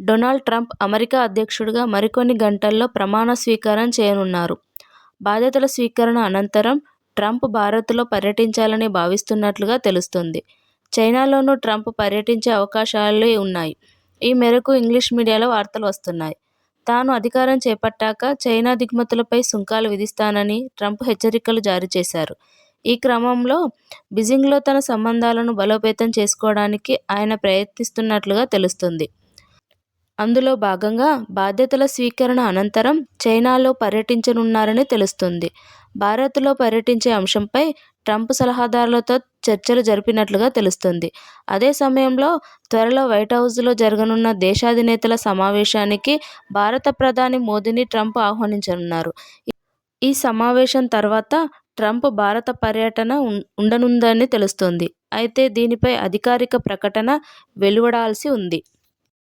Donald Trump America అధ్యక్షుడిగా మరికొన్ని గంటల్లో ప్రమాణ స్వీకారం చేయనున్నారు. బాధ్యతల స్వీకరణ అనంతరం ట్రంప్ భారత్లో పర్యటించాలని భావిస్తున్నట్లుగా తెలుస్తోంది. చైనాలోనూ ట్రంప్ పర్యటించే అవకాశాలే ఉన్నాయి. ఈ మేరకు ఇంగ్లిష్ మీడియాలో వార్తలు వస్తున్నాయి. తాను అధికారం చేపట్టాక చైనా దిగుమతులపై సుంకాలు విధిస్తానని ట్రంప్ హెచ్చరికలు జారీ చేశారు. ఈ క్రమంలో బీజింగ్లో తన సంబంధాలను బలోపేతం చేసుకోవడానికి ఆయన ప్రయత్నిస్తున్నట్లుగా తెలుస్తోంది. అందులో భాగంగా బాధ్యతల స్వీకరణ అనంతరం చైనాలో పర్యటించనున్నారని తెలుస్తుంది భారత్లో పర్యటించే అంశంపై ట్రంప్ సలహాదారులతో చర్చలు జరిపినట్లుగా తెలుస్తుంది అదే సమయంలో త్వరలో వైట్ హౌస్లో జరగనున్న దేశాధినేతల సమావేశానికి భారత ప్రధాని మోదీని ట్రంప్ ఆహ్వానించనున్నారు. ఈ సమావేశం తర్వాత ట్రంప్ భారత పర్యటన ఉండనుందని తెలుస్తుంది అయితే దీనిపై అధికారిక ప్రకటన వెలువడాల్సి ఉంది.